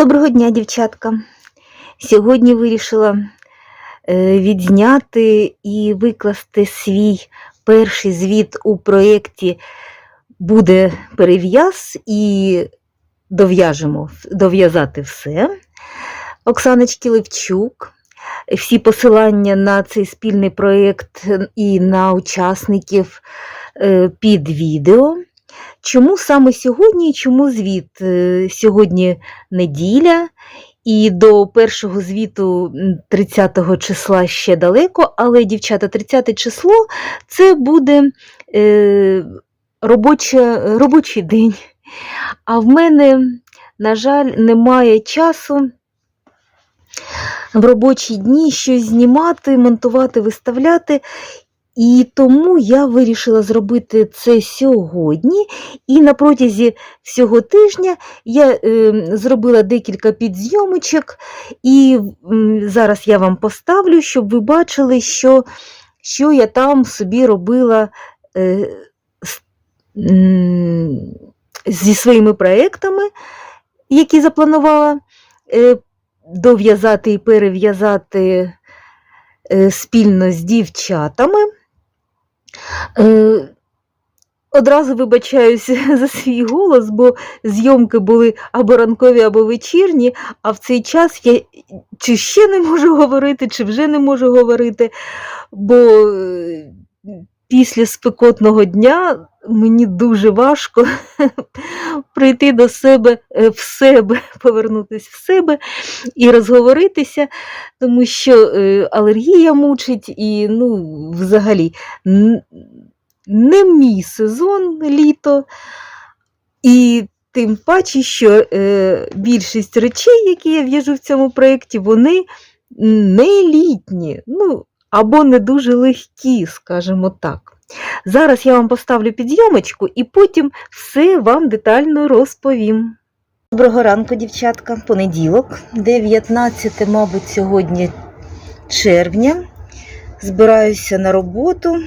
Доброго дня, дівчатка. Сьогодні вирішила е, відзняти і викласти свій перший звіт у проєкті Буде перев'яз і дов'яжемо, дов'язати все. Оксаночки Левчук. Всі посилання на цей спільний проєкт і на учасників е, під відео. Чому саме сьогодні і чому звіт? Е, Сьогодні неділя, і до першого звіту м, 30 числа ще далеко, але, дівчата, 30 число це буде е, робоча, робочий день. А в мене, на жаль, немає часу в робочі дні щось знімати, монтувати, виставляти. І тому я вирішила зробити це сьогодні. І на протязі всього тижня я е, зробила декілька підзйомочок, і м, зараз я вам поставлю, щоб ви бачили, що, що я там собі робила е, з, м, зі своїми проектами, які запланувала е, дов'язати і перев'язати е, спільно з дівчатами. Е, Одразу вибачаюся за свій голос, бо зйомки були або ранкові, або вечірні, а в цей час я чи ще не можу говорити, чи вже не можу говорити, бо е, після спекотного дня мені дуже важко прийти до себе е, в себе, повернутися в себе і розговоритися, тому що е, алергія мучить і ну, взагалі не мій сезон літо, і тим паче, що е, більшість речей, які я в'яжу в цьому проєкті, вони не літні, ну, або не дуже легкі, скажімо так. Зараз я вам поставлю підйомочку і потім все вам детально розповім. Доброго ранку, дівчатка, понеділок, 19, мабуть, сьогодні червня. Збираюся на роботу.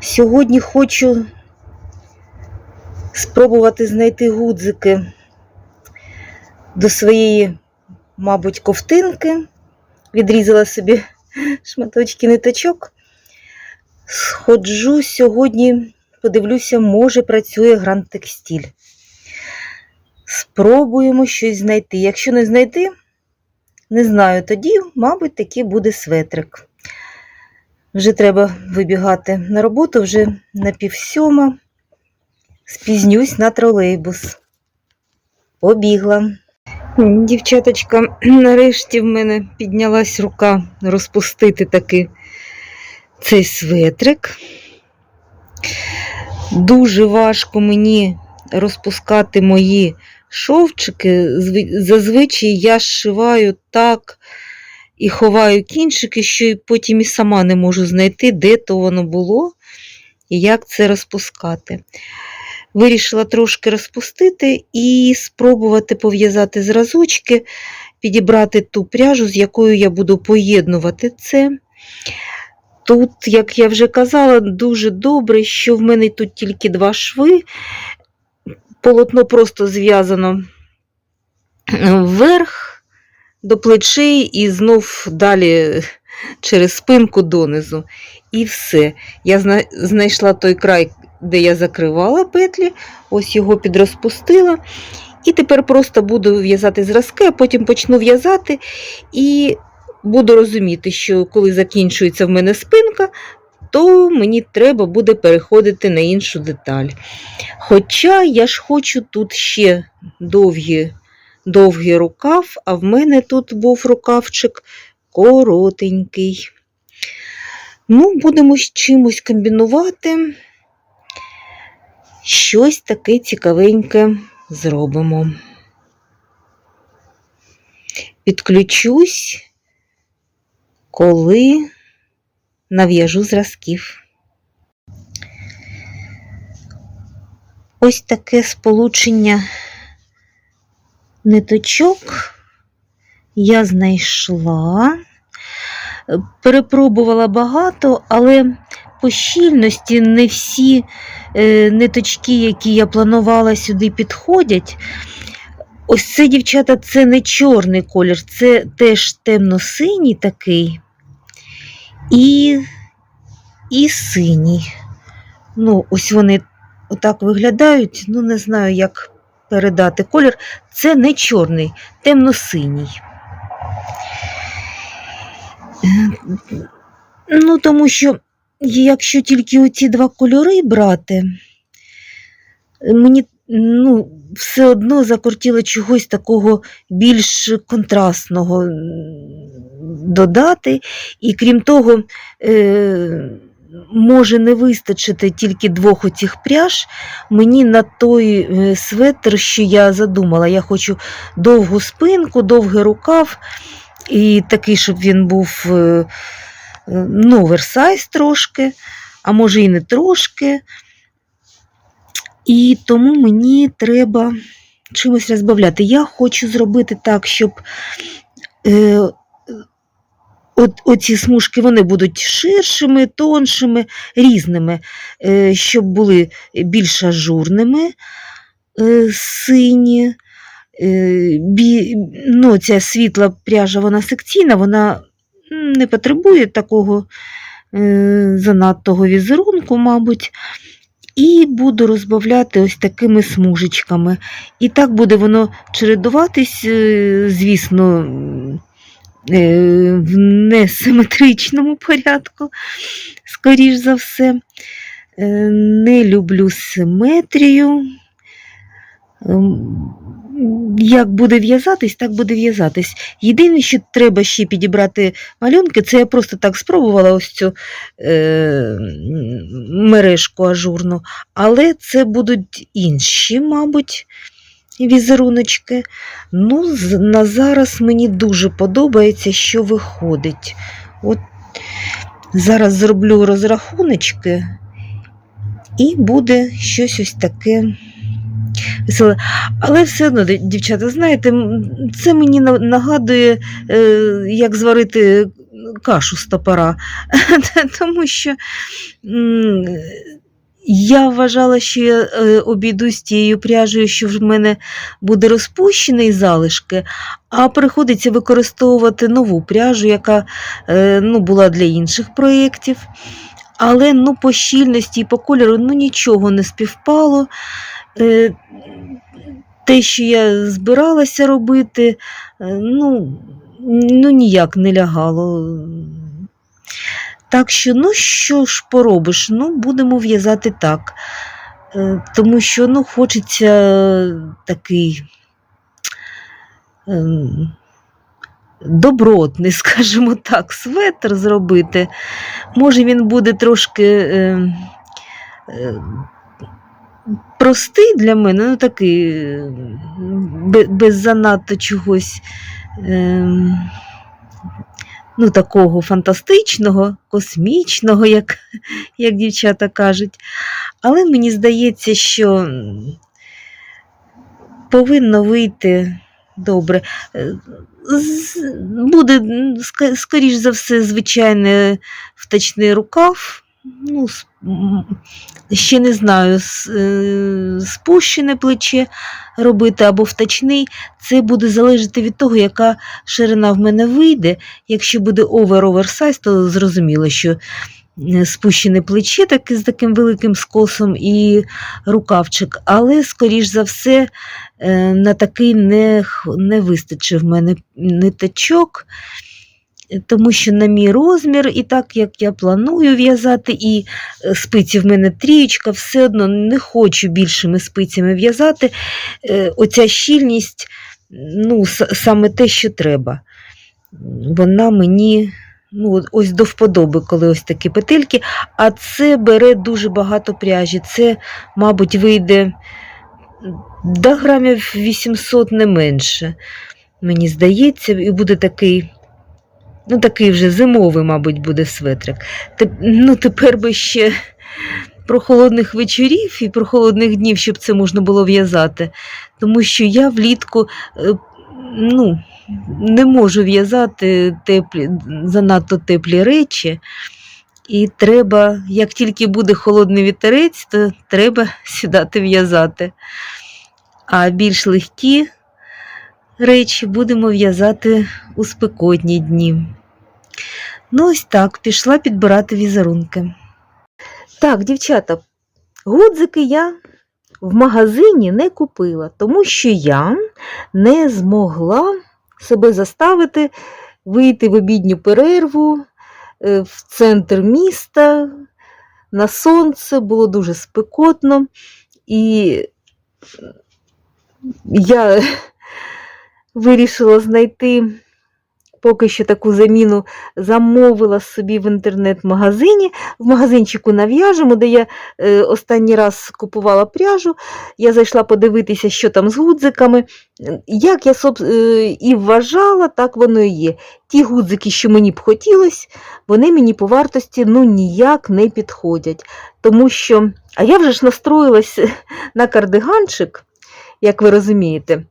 Сьогодні хочу спробувати знайти гудзики до своєї, мабуть, ковтинки. Відрізала собі шматочки ниточок. Сходжу сьогодні, подивлюся, може працює Гранд Текстиль. Спробуємо щось знайти. Якщо не знайти, не знаю, тоді, мабуть, таки буде светрик. Вже треба вибігати на роботу, вже на півсьома. Спізнюсь на тролейбус. Побігла. Дівчаточка, нарешті в мене піднялась рука розпустити таки цей светрик. Дуже важко мені розпускати мої шовчики. Зазвичай я зшиваю так і ховаю кінчики, що потім і сама не можу знайти, де то воно було і як це розпускати. Вирішила трошки розпустити і спробувати пов'язати зразочки, підібрати ту пряжу, з якою я буду поєднувати це. Тут, як я вже казала, дуже добре, що в мене тут тільки два шви. Полотно просто зв'язано вверх до плечей і знов далі через спинку донизу. І все. Я знайшла той край, де я закривала петлі, ось його підрозпустила. І тепер просто буду в'язати зразки, а потім почну в'язати і буду розуміти, що коли закінчується в мене спинка, то мені треба буде переходити на іншу деталь. Хоча я ж хочу тут ще довгі, довгий рукав, а в мене тут був рукавчик коротенький. Ну, будемо з чимось комбінувати. Щось таке цікавеньке зробимо. Підключусь, коли нав'яжу зразків. Ось таке сполучення ниточок я знайшла. Перепробувала багато, але по щільності не всі е, ниточки, які я планувала сюди, підходять. Ось це, дівчата, це не чорний колір, це теж темно-синій такий і, і синій. Ну, ось вони отак виглядають. Ну, не знаю, як передати колір. Це не чорний, темно-синій. Е, Ну, тому що, якщо тільки оці два кольори брати, мені ну, все одно закортіло чогось такого більш контрастного додати. І крім того, е, може не вистачити тільки двох оцих пряж. Мені на той е, светр, що я задумала, я хочу довгу спинку, довгий рукав, і такий, щоб він був е, ну, оверсайз трошки, а може і не трошки. І тому мені треба чимось розбавляти. Я хочу зробити так, щоб от, оці смужки вони будуть ширшими, тоншими, різними, е, щоб були більш ажурними, е, сині. Е, бі, ну, ця світла пряжа, вона секційна, вона не потребує такого занадтого візерунку, мабуть. І буду розбавляти ось такими смужечками. І так буде воно чередуватись, звісно, в несиметричному порядку, скоріш за все. Е, Не люблю симетрію. Ем, Як буде в'язатись, так буде в'язатись. Єдине, що треба ще підібрати малюнки, це я просто так спробувала ось цю е, мережку ажурну, але це будуть інші, мабуть, візеруночки. Ну, на зараз мені дуже подобається, що виходить. От зараз зроблю розрахуночки, і буде щось ось таке. Але все одно, дівчата, знаєте, це мені нагадує, е, як зварити кашу з топора. Тому що я вважала, що я е, обійдусь тією пряжею, що в мене буде розпущений залишки, а приходиться використовувати нову пряжу, яка е, ну, була для інших проєктів. Але ну, по щільності і по кольору ну, нічого не співпало. Е, те, що я збиралася робити, ну, ну ніяк не лягало. Так що, ну що ж поробиш, ну, будемо в'язати так. Е, Тому що ну, хочеться такий ем, добротний, скажімо так, светр зробити. Може, він буде трошки. ем, е, простий для мене, ну такий без занадто чогось ем, ну, такого фантастичного, космічного, як, як дівчата кажуть. Але мені здається, що повинно вийти добре. Е, Буде, скоріш за все, звичайний втачний рукав. Ну, ще не знаю, е, спущене плече робити або втачний. Це буде залежати від того, яка ширина в мене вийде. Якщо буде овер-оверсайз, то зрозуміло, що е, спущене плече так, з таким великим скосом і рукавчик. Але, скоріш за все, е, на такий не, не вистачив в мене ниточок. Тому що на мій розмір, і так як я планую в'язати, і е, спиці в мене трієчка, все одно не хочу більшими спицями в'язати. Е, Оця щільність, ну, саме те, що треба. Вона мені ну, ось до вподоби, коли ось такі петельки, а це бере дуже багато пряжі. Це, мабуть, вийде до грамів 800 не менше. Мені здається, і буде такий. Ну, такий вже зимовий, мабуть, буде светрик. Теп- Ну, тепер би ще прохолодних вечорів і прохолодних днів, щоб це можна було в'язати. Тому що я влітку е, ну, не можу в'язати теплі, занадто теплі речі. І треба, як тільки буде холодний вітерець, то треба сідати в'язати. А більш легкі речі будемо в'язати у спекотні дні. Ну, ось так, пішла підбирати візерунки. Так, дівчата, гудзики я в магазині не купила, тому що я не змогла себе заставити вийти в обідню перерву е, в центр міста на сонце, було дуже спекотно, і я вирішила знайти поки що таку заміну, замовила собі в інтернет-магазині, в магазинчику нав'яжемо, де я е, останній раз купувала пряжу. Я зайшла подивитися, що там з гудзиками. Як я е, і вважала, так воно і є. Ті гудзики, що мені б хотілося, вони мені по вартості ну, ніяк не підходять. Тому що, а я вже ж настроїлась на кардиганчик, як ви розумієте.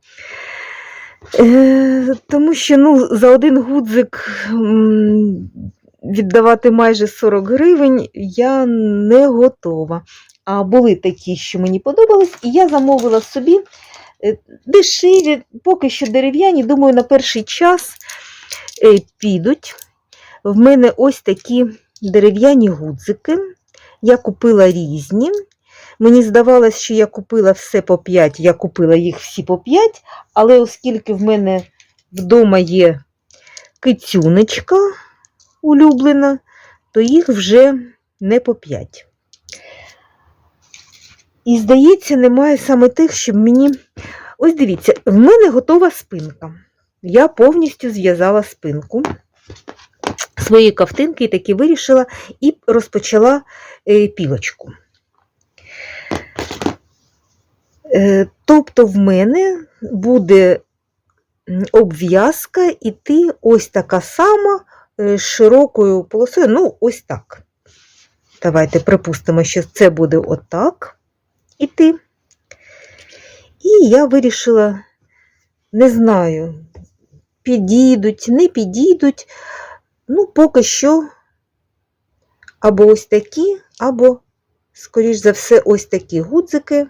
Е, тому що ну, за один гудзик віддавати майже 40 гривень я не готова. А були такі, що мені подобались, і я замовила собі е, дешеві, поки що дерев'яні, думаю, на перший час е, підуть. В мене ось такі дерев'яні гудзики. Я купила різні. Мені здавалось, що я купила все по 5, я купила їх всі по 5, але оскільки в мене вдома є кицюнечка улюблена, то їх вже не по 5. І, здається, немає саме тих, щоб мені. Ось дивіться, в мене готова спинка. Я повністю зв'язала спинку своєї ковтинки і таки вирішила і розпочала е, пілочку. Е, Тобто в мене буде обв'язка іти ось така сама е, широкою полосою, ну, ось так. Давайте припустимо, що це буде отак іти. І я вирішила, не знаю, підійдуть, не підійдуть, ну, поки що або ось такі, або, скоріш за все, ось такі гудзики.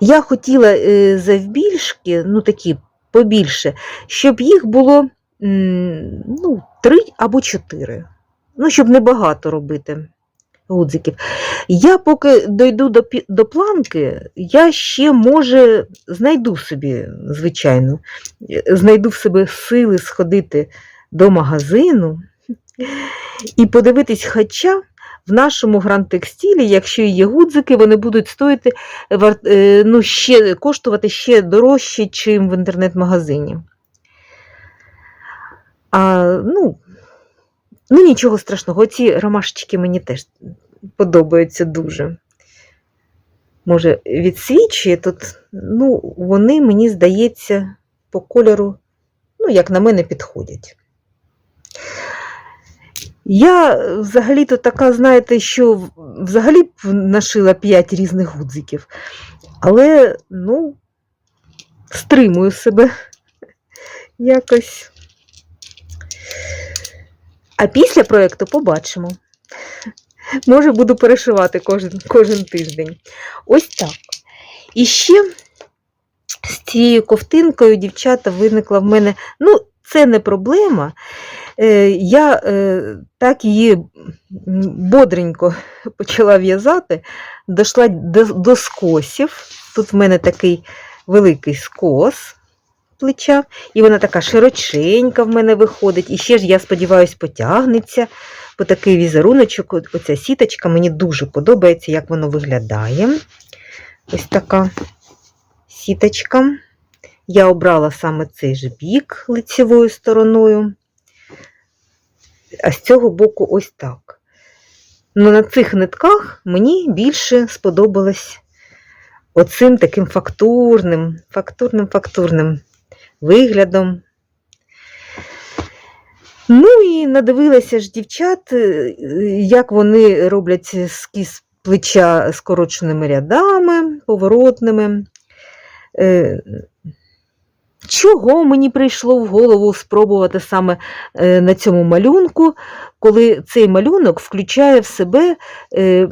Я хотіла е, завбільшки, ну такі побільше, щоб їх було ну, три або чотири. Ну, щоб не багато робити гудзиків. Я поки дойду до, до планки, я ще, може, знайду собі, звичайно, знайду в себе сили сходити до магазину і подивитись, хоча в нашому гранд-текстилі, якщо є гудзики, вони будуть стоїти, е, ну, ще, коштувати ще дорожче, ніж в інтернет-магазині. А, ну, ну, нічого страшного, ці ромашечки мені теж подобаються дуже. Може, відсвічує тут, ну, вони, мені здається, по кольору, ну, як на мене, підходять. Я е, взагалі-то така, знаєте, що взагалі б нашила 5 різних гудзиків, але, ну, стримую себе якось. А після проєкту побачимо. Може, буду перешивати кожен, кожен тиждень. Ось так. І ще з цією ковтинкою, дівчата, виникла в мене. Ну, це не проблема. Е, Я е, так її бодренько почала в'язати, дійшла до, до скосів. Тут в мене такий великий скос плеча, і вона така широченька в мене виходить. І ще ж, я сподіваюся, потягнеться. Бо такий візеруночок, оця сіточка, мені дуже подобається, як воно виглядає. Ось така сіточка. Я обрала саме цей же бік лицевою стороною, а з цього боку ось так. Ну, на цих нитках мені більше сподобалось оцим таким фактурним, фактурним, фактурним виглядом. Ну і надивилася ж дівчат, е, як вони роблять скіз плеча скороченими рядами, поворотними. Чого мені прийшло в голову спробувати саме е, на цьому малюнку, коли цей малюнок включає в себе е,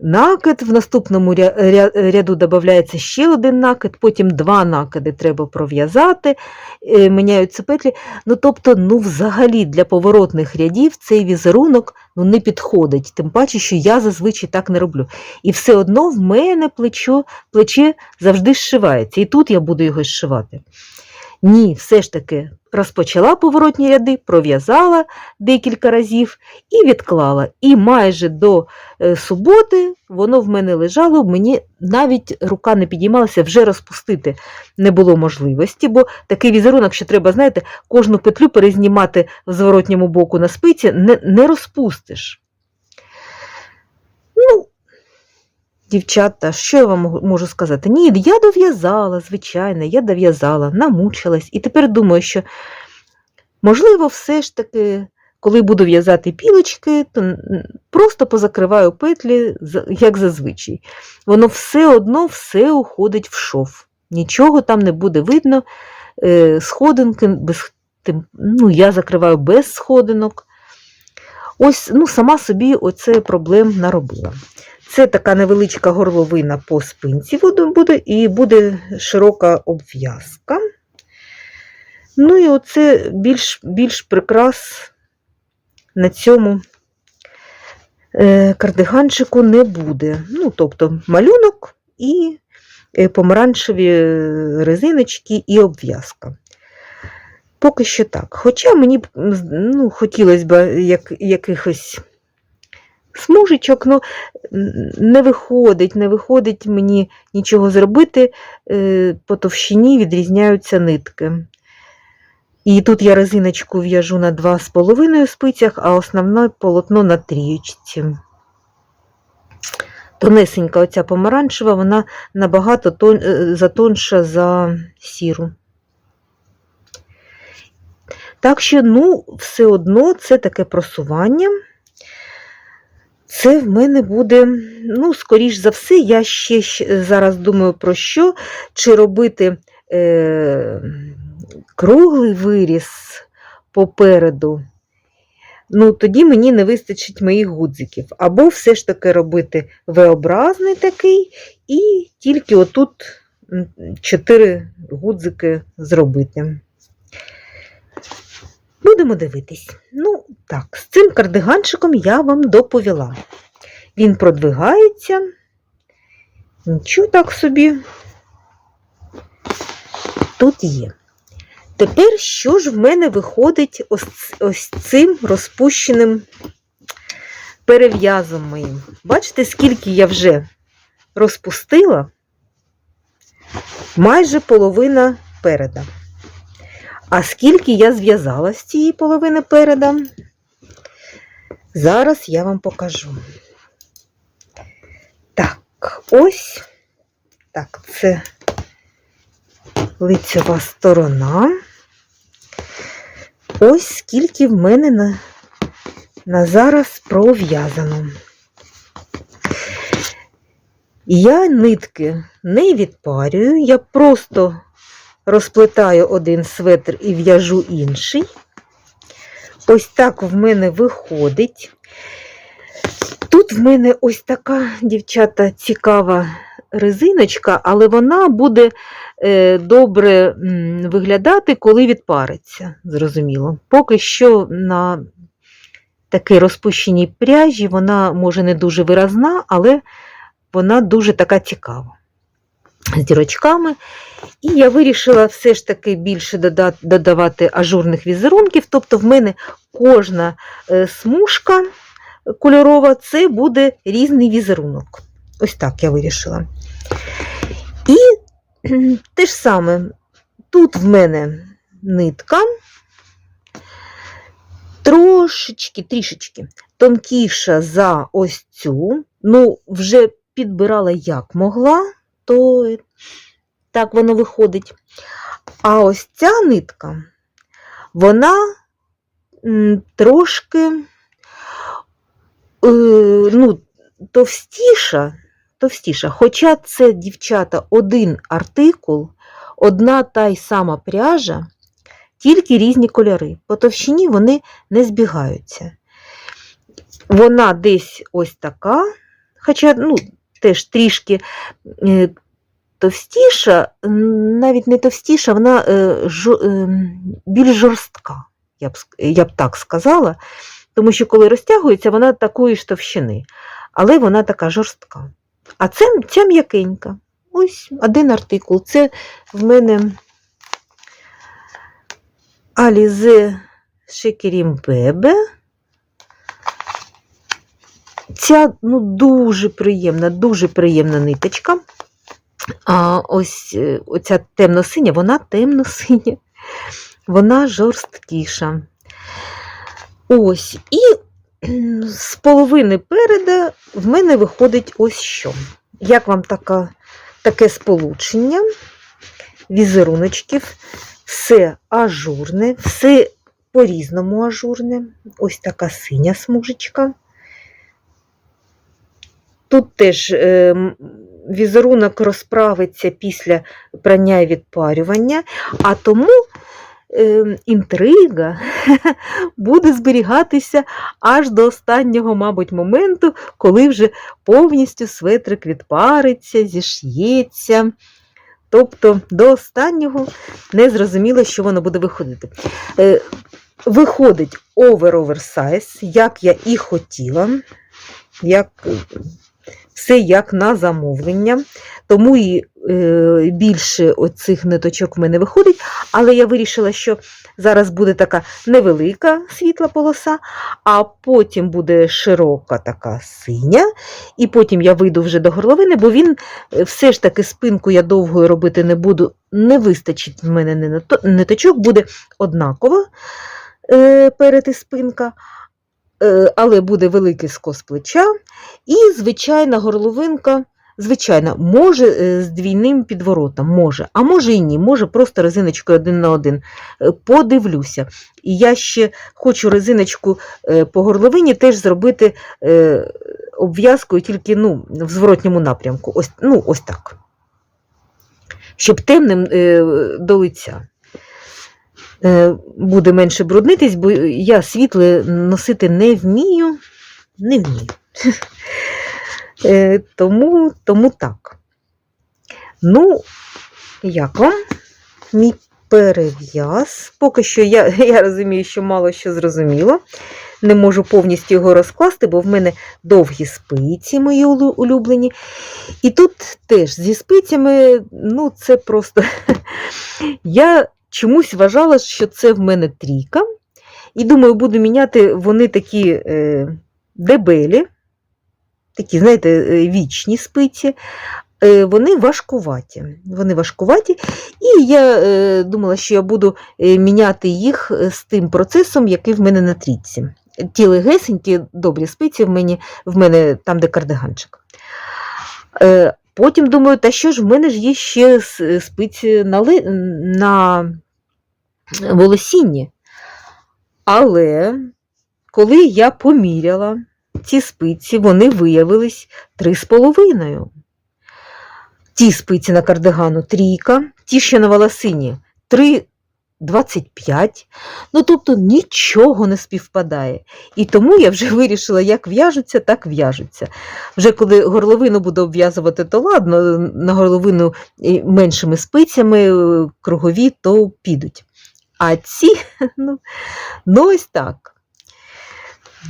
накид, в наступному ря- ря- ряду додається ще один накид, потім два накиди треба пров'язати, е, міняються петлі. Ну, тобто, ну, взагалі для поворотних рядів цей візерунок ну, не підходить, тим паче, що я зазвичай так не роблю. І все одно в мене плечо, плече завжди зшивається, і тут я буду його зшивати. Ні, все ж таки розпочала поворотні ряди, пров'язала декілька разів і відклала. І майже до е, суботи воно в мене лежало, мені навіть рука не підіймалася, вже розпустити не було можливості, бо такий візерунок, що треба, знаєте, кожну петлю перезнімати в зворотньому боку на спиці, не, не розпустиш. Ну, дівчата, що я вам можу- сказати? Ні, я дов'язала, звичайно, я дов'язала, намучилась. І тепер думаю, що, можливо, все ж таки, коли буду в'язати пілочки, то просто позакриваю петлі, як зазвичай. Воно все одно все уходить в шов. Нічого там не буде видно. Е, Сходинки без, ну, я закриваю без сходинок. Ось, ну, сама собі оце проблем наробила. Це така невеличка горловина по спинці буде, і буде широка обв'язка. Ну і оце більш, більш прикрас на цьому е, кардиганчику не буде. Ну, тобто малюнок і е, помаранчеві резиночки і обв'язка. Поки що так. Хоча мені ну, хотілося б як, якихось смужечок, ну не виходить, не виходить мені нічого зробити. е, По товщині відрізняються нитки. І тут я резиночку в'яжу на 2,5 спицях, а основне полотно на трієчці. Тонесенька оця помаранчева, вона набагато тон, е, затонша за сіру. Так що, ну, все одно це таке просування. Це в мене буде, ну, скоріш за все, я ще зараз думаю про що, чи робити е, круглий виріс попереду. Ну, тоді мені не вистачить моїх гудзиків. Або все ж таки робити V-образний такий, і тільки отут м, чотири гудзики зробити. Будемо дивитись. Ну, так, з цим кардиганчиком я вам доповіла. Він продвигається. Нічого так собі. Тут є. Тепер що ж в мене виходить ось, ось цим розпущеним перев'язом моїм? Бачите, скільки я вже розпустила? Майже половина переда. А скільки я зв'язала з цієї половини переда? Зараз я вам покажу. Так, ось. Так, це лицева сторона. Ось скільки в мене на, на зараз пров'язано. Я нитки не відпарюю, я просто розплетаю один светр і в'яжу інший. Ось так в мене виходить. Тут в мене ось така, дівчата, цікава резиночка, але вона буде е, добре виглядати, коли відпариться, зрозуміло. Поки що на такій розпущеній пряжі вона може не дуже виразна, але вона дуже така цікава. З дірочками. І я вирішила все ж таки більше додавати ажурних візерунків. Тобто, в мене кожна е, смужка кольорова це буде різний візерунок. Ось так я вирішила. І те ж саме, тут в мене нитка трошечки, трішечки тонкіша за ось цю. Ну, вже підбирала як могла, то так воно виходить. А ось ця нитка, вона трошки е, ну, товстіша, товстіша. Хоча це, дівчата, один артикул, одна та й сама пряжа, тільки різні кольори. По товщині вони не збігаються. Вона десь ось така, хоча ну, теж трішки е, товстіша, навіть не товстіша, вона е, е, більш жорстка, я б, я б так сказала. Тому що коли розтягується, вона такої ж товщини, але вона така жорстка. А це ця м'якенька. Ось один артикул. Це в мене Alize Шекерім Бебе. Ця ну, дуже приємна, дуже приємна ниточка. А ось е, оця темно-синя, вона темно-синя, вона жорсткіша. Ось, і з половини переда в мене виходить ось що. Як вам така, таке сполучення візеруночків, все ажурне, все по-різному ажурне. Ось така синя смужечка. Тут теж е, візерунок розправиться після прання і відпарювання, а тому е, інтрига буде зберігатися аж до останнього, мабуть, моменту, коли вже повністю светрик відпариться, зіш'ється. Тобто до останнього не зрозуміло, що воно буде виходити. Е, Виходить овер-оверсайз, як я і хотіла, як, все як на замовлення. Тому і е, більше оцих ниточок в мене виходить, але я вирішила, що зараз буде така невелика світла полоса, а потім буде широка така синя, і потім я вийду вже до горловини, бо він е, все ж таки спинку я довгою робити не буду, не вистачить в мене ниточок, буде однаково е, перед і спинка, але буде великий скос плеча, і звичайна горловинка. Звичайно, може е, з двійним підворотом, може, а може і ні, може просто резиночкою один на один. Е, Подивлюся. І я ще хочу резиночку е, по горловині теж зробити е, обв'язкою тільки ну, в зворотньому напрямку. Ось, ну, ось так. Щоб темним е, до лиця. Е, Буде менше бруднитись, бо я світле носити не вмію. Не вмію. Е, Тому, тому так. Ну, як вам? Мій перев'яз. Поки що я, я розумію, що мало що зрозуміло. Не можу повністю його розкласти, бо в мене довгі спиці, мої улюблені. І тут теж зі спицями, ну, це просто. Я чомусь вважала, що це в мене трійка. І думаю, буду міняти вони такі е, дебелі, такі, знаєте, е, вічні спиці. Е, Вони важкуваті. Вони важкуваті. І я е, думала, що я буду е, міняти їх з тим процесом, який в мене на трійці. Ті легесенькі, добрі спиці в мене, в мене там, де кардиганчик. Е, Потім думаю, та що ж, в мене ж є ще спиці на, на волосінні. Але коли я поміряла ці спиці, вони виявились три з половиною. Ті спиці на кардигану трійка, ті, що на волосині 3,25. Ну, тобто нічого не співпадає. І тому я вже вирішила, як в'яжуться, так в'яжуться. Вже коли горловину буду обв'язувати, то ладно, на горловину меншими спицями, кругові, то підуть. А ці, ну, ну ось так.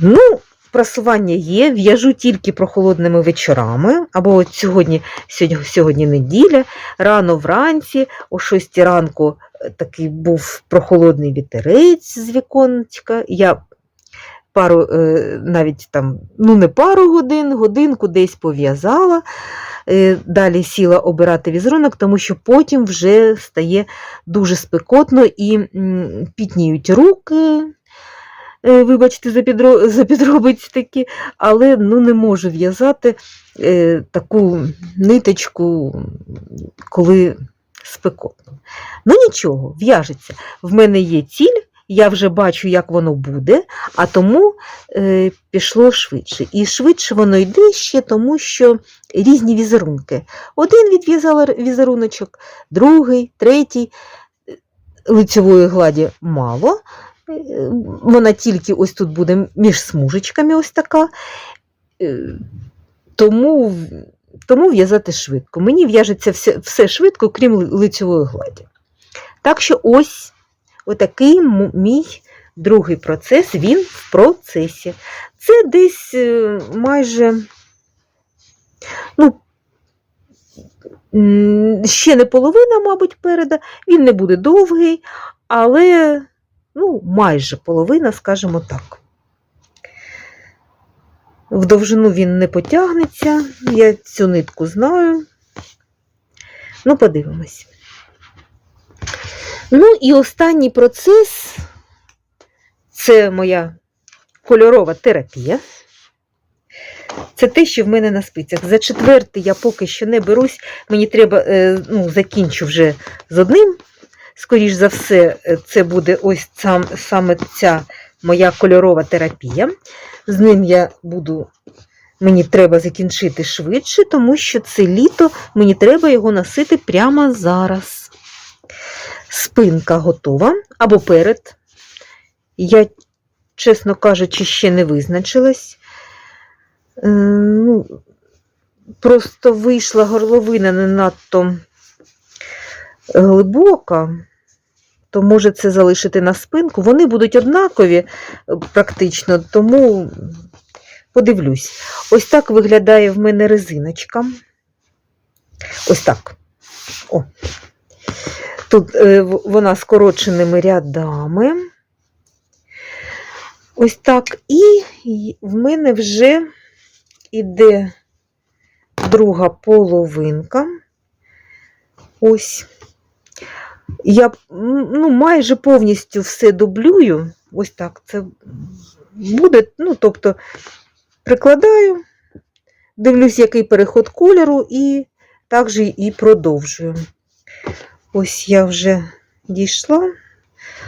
Ну, просування є, в'яжу тільки прохолодними вечорами, або от сьогодні, сьогодні, сьогодні неділя, рано вранці, о 6 ранку е, такий був прохолодний вітерець з віконечка. Я пару, е, навіть там, ну не пару годин, годинку десь пов'язала. Е, Далі сіла обирати візерунок, тому що потім вже стає дуже спекотно і пітніють руки. Е, Вибачте, за, підро... за підробиці такі, але ну, не можу в'язати е, таку ниточку, коли спекотно. Ну нічого, в'яжеться. В мене є ціль, я вже бачу, як воно буде, а тому е, пішло швидше. І швидше воно йде ще тому, що різні візерунки. Один відв'язала візеруночок, другий, третій. Лицевої гладі мало, Е, Вона тільки ось тут буде між смужечками ось така. Е, Тому, тому в'язати швидко. Мені в'яжеться все, все швидко, крім ли- лицьової гладі. Так що ось отакий мій другий процес, він в процесі. Це десь е, майже, ну, ще не половина, мабуть, переда. Він не буде довгий, але ну, майже половина, скажімо так. В довжину він не потягнеться, я цю нитку знаю. Ну, подивимось. Ну і останній процес це моя кольорова терапія. Це те, що в мене на спицях. За четвертий я поки що не берусь. Мені треба, е, ну, закінчу вже з одним. Скоріш за все, е, це буде ось сам, саме ця моя кольорова терапія. З ним я буду, мені треба закінчити швидше, тому що це літо, мені треба його носити прямо зараз. Спинка готова або перед. Я, чесно кажучи, ще не визначилась. Е, Ну, просто вийшла горловина не надто глибока, то може це залишити на спинку. Вони будуть однакові е, практично, тому подивлюсь. Ось так виглядає в мене резиночка. Ось так. О. Тут е, вона скороченими рядами. Ось так. І в мене вже іде друга половинка. Ось. Я ну, майже повністю все дублюю. Ось так це буде. Ну, тобто, прикладаю, дивлюсь, який переход кольору, і також і продовжую. Ось я вже дійшла.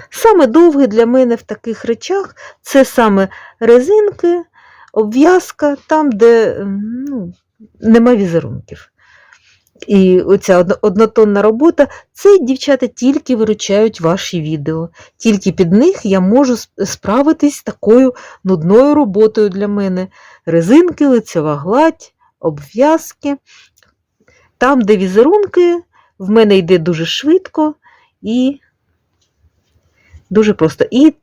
Саме довге для мене в таких речах це саме резинки, обв'язка, там, де ну, нема візерунків. І оця однотонна робота, це дівчата тільки виручають ваші відео. Тільки під них я можу справитись такою нудною роботою для мене. Резинки, лицева гладь, обв'язки. Там, де візерунки, в мене йде дуже швидко і дуже просто. І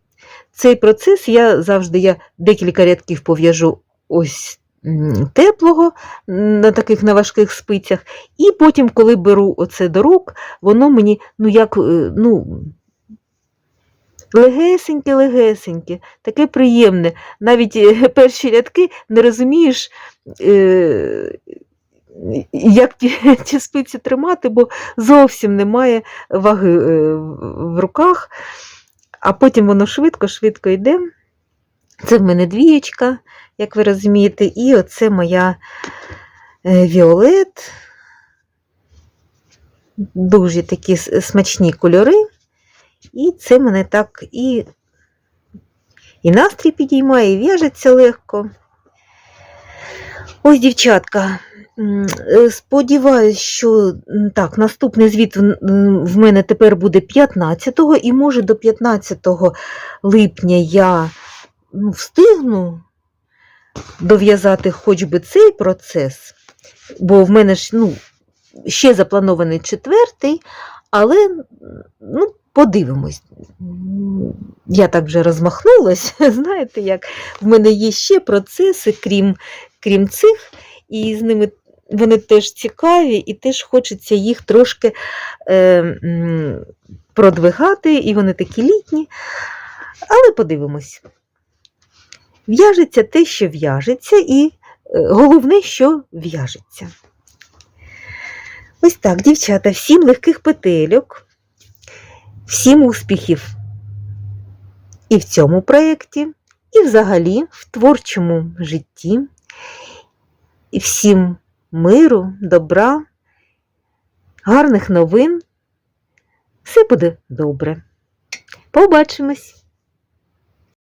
цей процес я завжди я декілька рядків пов'яжу ось теплого на таких на важких спицях. І потім, коли беру оце до рук, воно мені, ну як, е, ну, легесеньке-легесеньке, таке приємне. Навіть е, перші рядки не розумієш, е, як ті, ті спиці тримати, бо зовсім немає ваги е, в руках, а потім воно швидко-швидко йде. Це в мене двієчка, як ви розумієте, і оце моя е, Віолет. Дуже такі смачні кольори. І це мене так і, і настрій підіймає, і в'яжеться легко. Ось, дівчатка, сподіваюсь, що так, наступний звіт в мене тепер буде 15-го, і може до 15 липня я ну, встигну дов'язати хоч би цей процес, бо в мене ж ну, ще запланований четвертий, але ну, подивимось. Я так вже розмахнулась, знаєте, як в мене є ще процеси, крім, крім цих, і з ними вони теж цікаві, і теж хочеться їх трошки е, продвигати, і вони такі літні. Але подивимось. В'яжеться те, що в'яжеться, і е, головне, що в'яжеться. Ось так, дівчата, всім легких петельок, всім успіхів і в цьому проєкті, і взагалі в творчому житті. І всім миру, добра, гарних новин. Все буде добре. Побачимось!